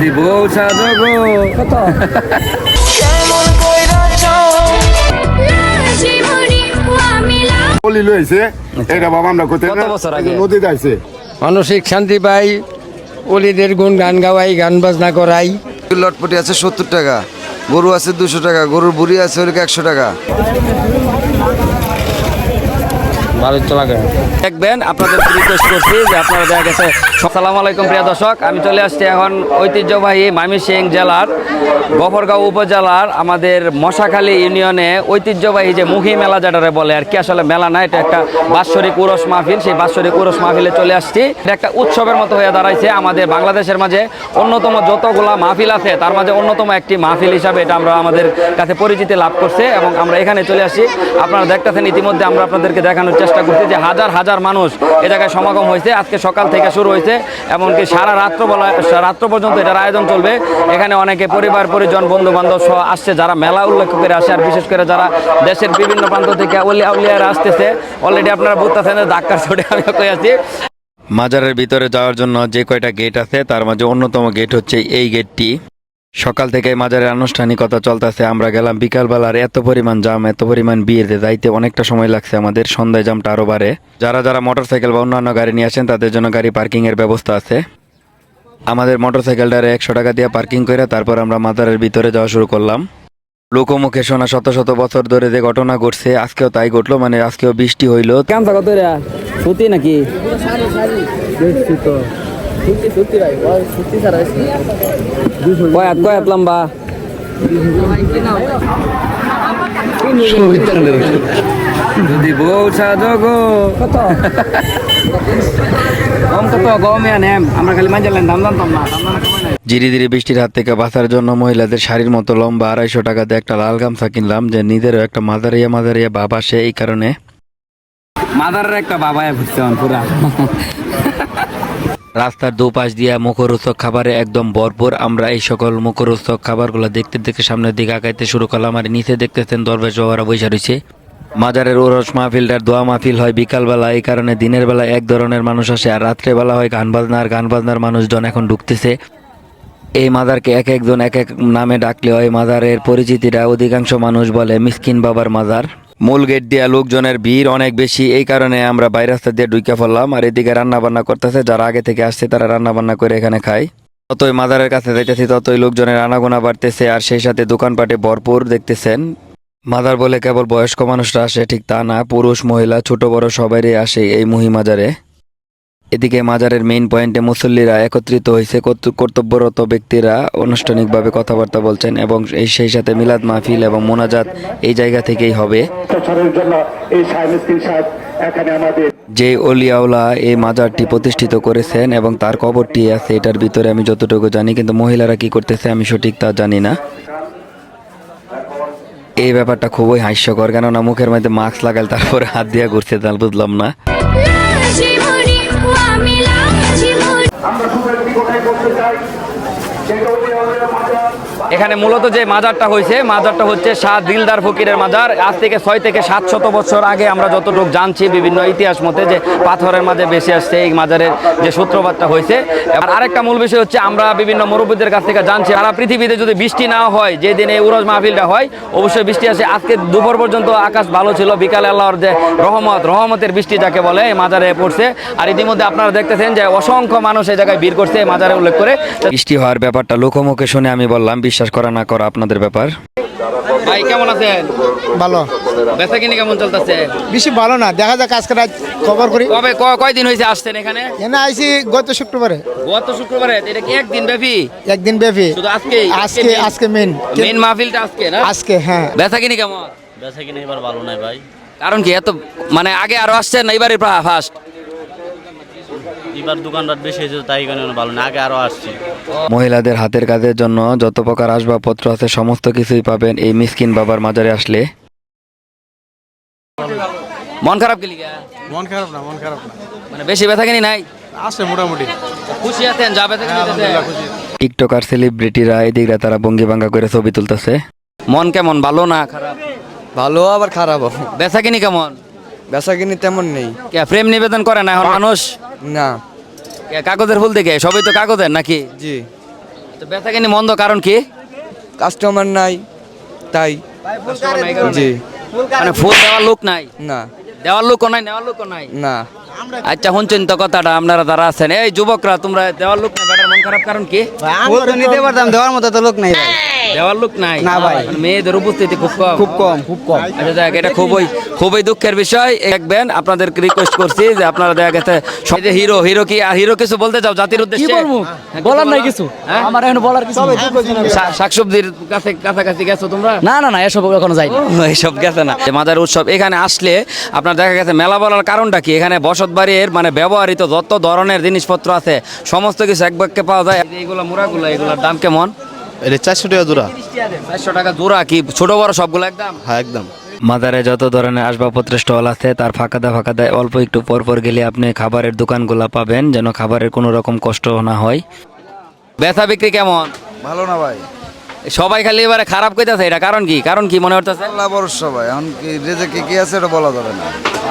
যদি বউ সাজো গো পলি লইছে এটা বাবা আমরা কোথায় কত বছর আগে? নদী যাইছে মানসিক শান্তি পাই অলিদের গুণ গান গাওয়াই গান বাজনা করাই। লটপটি আছে সত্তর টাকা গরু আছে দুশো টাকা গরুর বুড়ি আছে একশো টাকা। দেখবেন, আপনাদের রিকোয়েস্ট করছি যে আপনারা দেখা গেছে। সালাম আলাইকুম, প্রিয় দর্শক। আমি চলে আসছি এখন ঐতিহ্যবাহী ময়মনসিংহ জেলার গফরগাঁও উপজেলার আমাদের মশাখালী ইউনিয়নে ঐতিহ্যবাহী যে মুখী মেলা যেটারে বলে আর কি, আসলে মেলা না, এটা একটা বাৎসরিক উরস মাহফিল। সেই বাৎসরিক উরস মাহফিলে চলে আসছি। এটা একটা উৎসবের মতো হয়ে দাঁড়াইছে। আমাদের বাংলাদেশের মাঝে অন্যতম যতগুলা মাহফিল আছে, তার মাঝে অন্যতম একটি মাহফিল হিসাবে এটা আমরা আমাদের কাছে পরিচিতি লাভ করছে এবং আমরা এখানে চলে আসি আপনারা দেখতেছেন, ইতিমধ্যে আমরা আপনাদেরকে দেখানোর চেষ্টা করছি যে হাজার হাজার মানুষ এ জায়গায় সমাগম হয়েছে। আজকে সকাল থেকে শুরু হয়েছে, এমনকি সারা রাত্র রাত্র পর্যন্ত এটার আয়োজন চলবে। এখানে অনেকে পরিবার, পরিজন বন্ধু বান্ধব সহ আসছে, যারা মেলা উল্লেখ করে আসে, আর বিশেষ করে যারা দেশের বিভিন্ন প্রান্ত থেকে উলিয়া উলিয়ারা আসতেছে। অলরেডি আপনারা বুঝতেছেন যে ধাক্কার ছুটে আমি আছি। মাজারের ভিতরে যাওয়ার জন্য যে কয়টা গেট আছে, তার মাঝে অন্যতম গেট হচ্ছে এই গেটটি সকাল থেকে মাজারের আনুষ্ঠানিকতা চলতেছে আমরা গেলাম বিকালবেলার এত পরিমাণ জাম এত পরিমাণ বিয়েতে যাইতে অনেকটা সময় লাগছে আমাদের সন্ধ্যায় জামটা আরও বাড়ে। যারা যারা মোটরসাইকেল বা অন্যান্য গাড়ি নিয়ে আসেন তাদের জন্য গাড়ি পার্কিং এর ব্যবস্থা আছে। আমাদের মোটরসাইকেলটারে একশো টাকা দিয়ে পার্কিং করে তারপর আমরা মাজারের ভিতরে যাওয়া শুরু করলাম। লোকমুখে শোনা শত শত বছর ধরে যে ঘটনা ঘটছে আজকেও তাই ঘটলো মানে আজকেও বৃষ্টি হইল। কামটা কত কয়াত লম্বা। যদি বউ সাজো গো কত? কম কত গমে নেম। আমরা খালি মাঞ্জালেন দাম জানতাম না দাম জানা ধীরে ধীরে বৃষ্টির হাত থেকে বাঁচার জন্য মহিলাদের শাড়ির মতো লম্বা আড়াইশো টাকাতে একটা লাল গামছা কিনলাম যে নিজেরও একটা মাদারিয়া মাদারিয়া বাবা আসে এই কারণে। মাদারের একটা বাবায় ঘুরছে পুরা। রাস্তার দুপাশ দিয়ে মুখরোচক খাবারে একদম ভরপুর। আমরা এই সকল মুখরোচক খাবারগুলো দেখতে দেখতে সামনের দিকে আগাইতে শুরু করলাম আর নিচে দেখতেছেন দরবেশ বাবারা বৈশা রয়েছে। মাজারের ওরস মাহফিলটার দোয়া মাহফিল হয় বিকালবেলা, এই কারণে দিনের বেলা এক ধরনের মানুষ আসে আর রাত্রেবেলা হয় গান বাজনার গান বাজনার মানুষজন এখন ঢুকতেছে। এই মাজারকে এক একজন এক এক নামে ডাকলেও এই মাজারের পরিচিতিটা অধিকাংশ মানুষ বলে মিসকিন বাবার মাজার। মূল গেট দিয়া লোকজনের ভিড় অনেক বেশি। এই কারণে আমরা বাইরে রাস্তা দিয়ে ঢুকে পড়লাম আর এদিকে রান্না বান্না করতেছে। যারা আগে থেকে আসছে, তারা রান্না বান্না করে এখানে খায়। ততই মাদারের কাছে যাইতেছি, ততই লোকজনের আনাগোনা বাড়তেছে আর সেই সাথে দোকানপাটে ভরপুর দেখতেছেন। মাদার বলে কেবল বয়স্ক মানুষরা আসে, ঠিক তা না। পুরুষ, মহিলা, ছোট, বড় সবারই আসে এই মুহি মাজারে এদিকে মাজারের মেইন পয়েন্টে মুসল্লিরা একত্রিত হয়েছে কর্তব্যরত ব্যক্তিরা আনুষ্ঠানিকভাবে কথাবার্তা বলছেন এবং এই সেই সাথে মিলাদ মাহফিল এবং মোনাজাত এই জায়গা থেকেই হবে। যে অলিয়াউলা এই মাজারটি প্রতিষ্ঠিত করেছেন এবং তার কবরটি আছে এটার ভিতরে আমি যতটুকু জানি কিন্তু মহিলারা কি করতেছে আমি সঠিক তা জানি না। এই ব্যাপারটা খুবই হাস্যকর কেননা মুখের মধ্যে মাস্ক লাগাল তারপরে হাত দিয়া ঘুরছে তাহলে বুঝলাম না। আমরা শুধু একটি কথাই বলতে চাই সেটা হচ্ছে আমাদের মাজার এখানে মূলত যে মাজারটা হয়েছে, মাজারটা হচ্ছে শাহ দিলদার ফকিরের মাজার। আজ থেকে ছয় থেকে সাতশত বছর আগে আমরা যতটুকু জানছি বিভিন্ন ইতিহাস মতে যে পাথরের মাঝে বেশি আসছে এই মাজারের যে সূত্রপাতটা হয়েছে। আর আরেকটা মূল বিষয় হচ্ছে আমরা বিভিন্ন মুরব্বীদের কাছ থেকে জানছি, সারা পৃথিবীতে যদি বৃষ্টি না হয়, যে দিনে উরজ মাহফিলটা হয়, অবশ্যই বৃষ্টি আসে। আজকে দুপুর পর্যন্ত আকাশ ভালো ছিল, বিকালে আল্লাহর যে রহমত, রহমতের বৃষ্টি যাকে বলে, এই মাজারে পড়ছে। আর ইতিমধ্যে আপনারা দেখতেছেন যে অসংখ্য মানুষ এই জায়গায় ভিড় করছে মাজারে উল্লেখ করে। বৃষ্টি হওয়ার ব্যাপারটা লোকমুখে শুনে আমি বললাম বিশ্বাস করা না করা আপনাদের ব্যাপার। ভাই কেমন আছেন? ভালো। বেচা কিনি কেমন চলতেছে? বেশি ভালো না দেখা যাক আজকে রাত খবর করি। কবে কয়দিন হয়েছে আসছেন এখানে? এনে আইছি গত শুক্রবারে। গত শুক্রবারে এটা কি একদিন ব্যাপী? একদিন ব্যাপী। শুধু আজকেই আজকে আজকে মেন মেন মাহফিলটা আজকে না? আজকে হ্যাঁ। বেচা কিনি কেমন? বেচা কিনে এবার ভালো নাই ভাই। কারণ কি এত মানে আগে আরও আসছেন এবারে ফার্স্ট এবার দোকানপাট বেশি হয়েছে তাই কারণে ভালো না আগে আরও আসছি। মহিলাদের হাতের কাজের জন্য যত প্রকার আসবাবপত্র আছে সমস্ত কিছুই পাবেন এই মিসকিন বাবার মাজারে আসলে। মন খারাপ লিগা? মন খারাপ না মন খারাপ না। মানে বেশি বেচা কিনি নাই? আছে মোটামুটি। খুশি আছেন যা বেচা কিনি টিকটকার সেলিব্রিটিরা এদিকে তারা বঙ্গি ভাঙ্গা করে ছবি তুলতেছে। মন কেমন ভালো না খারাপ? ভালো আবার খারাপ বেচা কিনি কেমন? বেচা কিনি তেমন নেই। কে প্রেম নিবেদন করে না এখন মানুষ? না। কাগজের ফুল দেখে সবই তো কাগজের নাকি? জি। তো বেচা কিনি মন্দ কারণ কি? কাস্টমার নাই তাই। কাস্টমার নাই কারণে? জি। মানে ফুল দেওয়ার লোক নাই? না। দেওয়ার লোকও নাই নেওয়ার লোকও নাই? না। আচ্ছা শুনছেন তো কথাটা আপনারা যারা আছেন এই যুবকরা তোমরা দেওয়ার লোক না বেটার মন খারাপ কারণ কি? ফুল তো নিতে পারতাম দেওয়ার মতো তো লোক নাই ভাই। দেওয়ার লোক নাই। না ভাই। মানে মেয়েদের উপস্থিতি খুব কম। খুব কম খুব কম। আচ্ছা যাক এটা খুবই খুবই দুঃখের বিষয়। দেখবেন আপনাদের রিকোয়েস্ট করছি যে আপনারা দেখা গেছে সবাই যে হিরো হিরো কি আর হিরো কিছু বলতে চাও? জাতির উদ্দেশ্যে? হ্যাঁ, বলার নাই কিছু। হ্যাঁ? আমার এখন বলার কিছু নেই। শাকসবজির কাছে কাছাকাছি গেছো তোমরা? না না না এসব এখনও যাইনি ও, এইসব গেছে না। যে মাদার উৎসব এখানে আসলে আপনার দেখা গেছে মেলা বলার কারণটা কি? এখানে বসত বাড়ির মানে ব্যবহৃত যত ধরনের জিনিসপত্র আছে সমস্ত কিছু এক বাক্যে পাওয়া যায়। এইগুলো মুড়াগুলো এগুলোর দাম কেমন? এটা চারশো টাকা জোড়া। চারশো টাকা জোড়া কি? ছোট বড় সবগুলো একদম? হ্যাঁ একদম। মাজারে যত ধরনের আসবাবপত্রের স্টল আছে তার ফাঁকাদা ফাঁকাদায় অল্প একটু পর পর গেলে আপনি খাবারের দোকানগুলা পাবেন যেন খাবারের কোনো রকম কষ্ট না হয়। বেচা বিক্রি কেমন? ভালো না ভাই। সবাই খালি এবারে খারাপ কইতাছে এটা কারণ কি? কারণ কি মনে হচ্ছে আল্লাহ ভরসা ভাই এখন কি রেজেকে কি আছে এটা বলা যাবে না।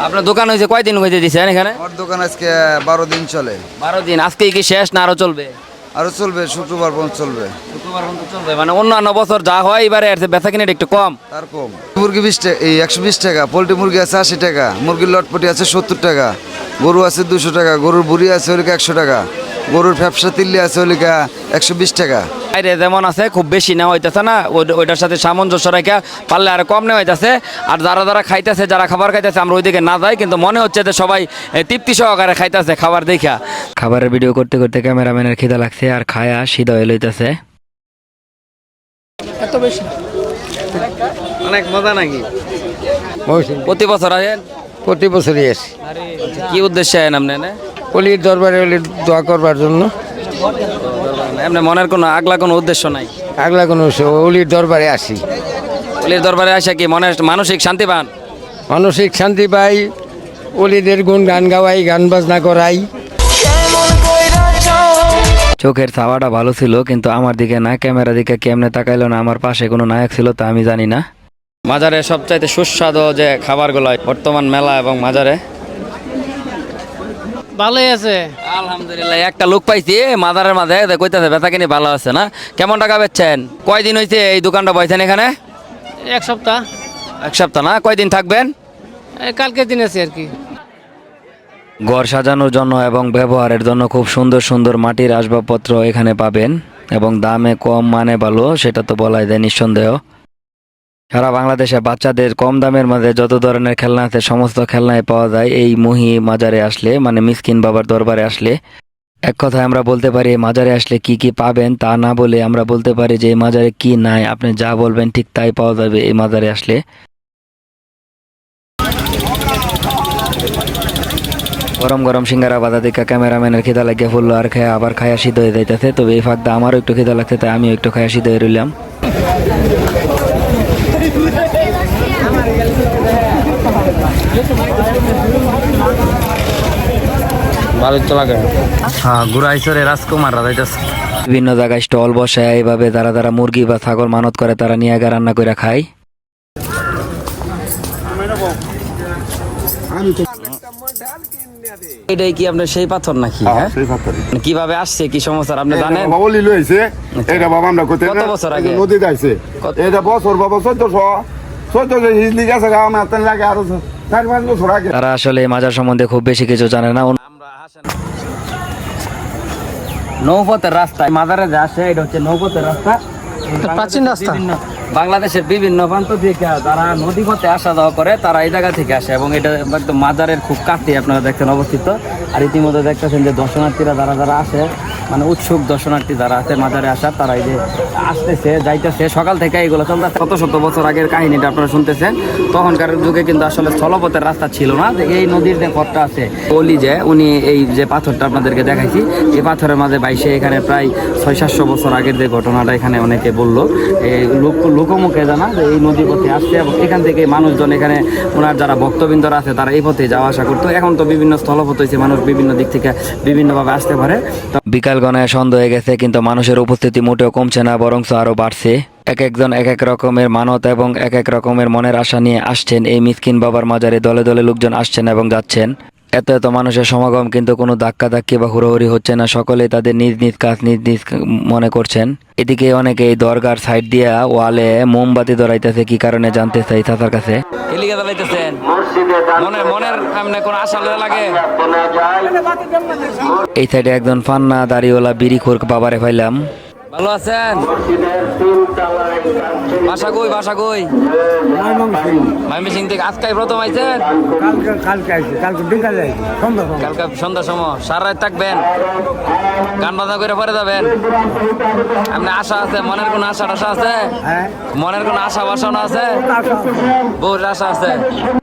আপনার দোকান হয়েছে কয়দিন হয়েছে দিচ্ছেন এখানে? আমার দোকান আজকে বারো দিন চলে। বারো দিন আজকে কি শেষ না আরও চলবে? আরও চলবে শুক্রবার পর্যন্ত চলবে। শুক্রবার পর্যন্ত চলবে। মানে অন্যান্য বছর যা হয় এবারে আর ব্যথা বেচা কিনে একটু কম। তার কম। মুরগি বিশ টাকা এই একশো বিশ টাকা পোলট্রি মুরগি আছে আশি টাকা মুরগির লটপটি আছে সত্তর টাকা গরু আছে দুশো টাকা গরুর বুড়ি আছে ওলিকা একশো টাকা। গরুর ফ্যাপসা তিল্লি আছে ওলিকা একশো বিশ টাকা। বাইরে যেমন আছে খুব বেশি নেওয়া হইতেছে না। ওইটার সাথে সামঞ্জস্য রেখে পারলে আর কম নেওয়া হইতেছে। আর যারা যারা খাইতেছে যারা খাবার খাইতেছে আমরা ওইদিকে না যাই কিন্তু মনে হচ্ছে যে সবাই তৃপ্তি সহকারে খাইতেছে খাবার দেখা খাবারের ভিডিও করতে করতে ক্যামেরাম্যানের খিদা লাগছে আর খায়া সিধা হয়ে লইতেছে। এত বেশি? অনেক মজা নাকি? প্রতি বছর আসেন? প্রতি বছরই আসি। কি উদ্দেশ্যে আছেন আপনি? অলির দরবারে অলির দোয়া করবার জন্য। এমনি মনের কোনো আগলা কোনো উদ্দেশ্য নাই? আগলা কোনো অলির দরবারে আসি। অলির দরবারে আসে কি মনে মানসিক শান্তি পান? মানসিক শান্তি পাই অলিদের গুণ গান গাওয়াই গান বাজনা করাই। চোখের ছাওয়াটা ভালো ছিল কিন্তু আমার দিকে না ক্যামেরা দিকে কেমনে তাকাইলো না আমার পাশে কোনো নায়ক ছিল তা আমি জানি না। মাজারে সবচাইতে সুস্বাদু যে খাবারগুলো হয় বর্তমান মেলা এবং মাজারে ভালোই আছে। আলহামদুলিল্লাহ একটা লোক পাইছি মাদারের মাঝে কইতাছে বেচা কিনি ভালো আছে না? কেমন টাকা বেচছেন? কয়দিন হইছে এই দোকানটা বইছেন এখানে? এক সপ্তাহ। এক সপ্তাহ না? কয়দিন থাকবেন? এই কালকে দিন আছে আর কি। ঘর সাজানোর জন্য এবং ব্যবহারের জন্য খুব সুন্দর সুন্দর মাটির আসবাবপত্র এখানে পাবেন এবং দামে কম মানে ভালো সেটা তো বলাই যায় নিঃসন্দেহ। সারা বাংলাদেশে বাচ্চাদের কম দামের মধ্যে যত ধরনের খেলনা আছে, সমস্ত খেলনায় পাওয়া যায়। এই মহি মাজারে আসলে মানে মিসকিন বাবার দরবারে আসলে। এক কথায় আমরা বলতে পারি মাজারে আসলে কি কি পাবেন তা না বলে আমরা বলতে পারি যে, এই মাজারে কি নাই, আপনি যা বলবেন ঠিক তাই পাওয়া যাবে এই মাজারে আসলে। গরম গরম সিঙ্গারা বাধা দেখা ক্যামেরাম্যানের খিদা লাগিয়ে ফুললো আর খায় আবার খায়া সিদ্ধ হয়ে যাইতেছে। তবে এই ফাঁকটা আমারও একটু খিদা লাগছে, তাই আমিও একটু খায়া সিদ্ধ হয়ে রইলাম। ভালো তো লাগে হ্যাঁ গুড়াইছরে রাজকুমার যাইতেছে। বিভিন্ন জায়গায় স্টল বসায় এইভাবে যারা যারা মুরগি বা ছাগল মানত করে তারা নিয়ে আগে রান্না করে খায়। এটাই কি আপনার সেই পাথর নাকি হ্যাঁ, হ্যাঁ? সেই। মানে কীভাবে আসছে কি সমস্যা? আপনি জানেন? বাবা লইছে এটা বাবা আমরা কত বছর আগে? নদী যাইছে এটা বছর চোদ্দশো চোদ্দশো হিজলি গেছে গা আমার তেন লাগে আরও তারা আসলে মাজার সম্বন্ধে খুব বেশি কিছু জানে না। নৌপথের রাস্তা মাজারে যে আসে এটা হচ্ছে নৌপথের রাস্তা। প্রাচীন রাস্তা। বাংলাদেশের বিভিন্ন প্রান্ত থেকে যারা নদী পথে আসা যাওয়া করে তারা এই জায়গা থেকে আসে এবং এটা একদম মাজারের খুব কাছে আপনারা দেখছেন অবস্থিত। আর ইতিমধ্যে দেখতেছেন যে দর্শনার্থীরা যারা যারা আসে মানে উৎসুক দর্শনার্থী যারা আছে, মাজারে আসার, তারা এই যে আসতেছে, যাইতেছে। সকাল থেকে এইগুলো চলতেছে। কত শত বছর আগের কাহিনীটা আপনারা শুনতেছেন। তখনকার যুগে কিন্তু আসলে স্থলপথের রাস্তা ছিল না। এই নদীর যে পথটা আছে, অলি যে, উনি এই যে পাথরটা আপনাদেরকে দেখাইছি, এই পাথরের মাঝে বাইশে এখানে প্রায় ছয় সাতশো বছর আগের যে ঘটনাটা এখানে অনেকে বলল। এই লোক, লোকমুখে জানা যে এই নদী পথে আসছে এবং এখান থেকে মানুষজন এখানে, ওনার যারা ভক্তবৃন্দরা আছে, তারা এই পথে যাওয়া আসা করতো। এখন তো বিভিন্ন স্থলপথ হয়েছে মানুষ বিভিন্ন দিক থেকে বিভিন্নভাবে আসতে পারে। বিকাল গণায় সন্ধ্যা হয়ে গেছে, কিন্তু মানুষের উপস্থিতি মোটেও কমছে না বরং আরও বাড়ছে। এক একজন এক এক রকমের মানত এবং এক এক রকমের মনের আশা নিয়ে আসছেন এই মিসকিন বাবার মাজারে। দলে দলে লোকজন আসছেন এবং যাচ্ছেন। এত এত মানুষের সমাগম কিন্তু কোনো ধাক্কা ধাক্কি বা হুড়োহুড়ি হচ্ছে না। সকলে তাদের নিজ নিজ কাজ নিজ নিজ মনে করছেন। এদিকে অনেকে এই দরগার সাইড দিয়া ওয়ালে মোমবাতি ধরাইতেছে কি কারণে জানতে চাই চাচার কাছে? এলিগে জ্বালাইতেছেন? মনের মনের এমনি কোনো আশা লাগে? এই সাইডে একজন ফান্না দাড়িওয়ালা বিড়ি খোর বাবারে পাইলাম। ভালো আছেন? বাসা কই বাসা কই মাইমি সিং থেকে আজকাই প্রথম আইছেন? কালকে আইছে কালকে বিকালে সন্ধ্যা কালকে সন্ধ্যার সময় সারা রাত থাকবেন? গান বাজনা করে পরে যাবেন? আপনি আশা আছে মনের কোনো আশা টাশা আছে? হ্যাঁ। মনের কোনো আশা বাসনা আছে? বহুর আশা আছে।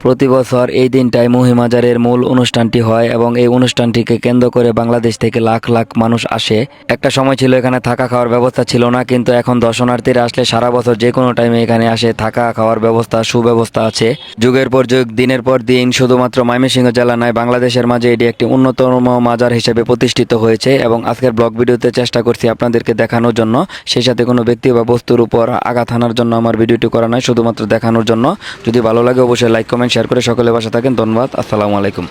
প্রতি বছর এই দিনটায় মহিমাজারের মূল অনুষ্ঠানটি হয় এবং এই অনুষ্ঠানটিকে কেন্দ্র করে বাংলাদেশ থেকে লাখ লাখ মানুষ আসে। একটা সময় ছিল এখানে থাকা খাওয়ার ব্যবস্থা ছিল না, কিন্তু এখন দর্শনার্থীরা আসলে সারা বছর যে কোনো টাইমে এখানে আসে, থাকা, খাওয়ার ব্যবস্থা, সুব্যবস্থা আছে। যুগের পর যুগ, দিনের পর দিন, শুধুমাত্র ময়মনসিংহ জেলা নয়, বাংলাদেশের মাঝে এটি একটি অন্যতম মাজার হিসেবে প্রতিষ্ঠিত হয়েছে এবং আজকের ব্লগ ভিডিওতে চেষ্টা করছি আপনাদেরকে দেখানোর জন্য। সেই সাথে কোনো ব্যক্তি বা বস্তুর উপর আঘাত হানার জন্য আমার ভিডিওটি করা নয়, শুধুমাত্র দেখানোর জন্য। যদি ভালো লাগে অবশ্যই লাইক, কমেন্ট, শেয়ার করে সকলে বাসা থাকেন। ধন্যবাদ, আসসালামু আলাইকুম।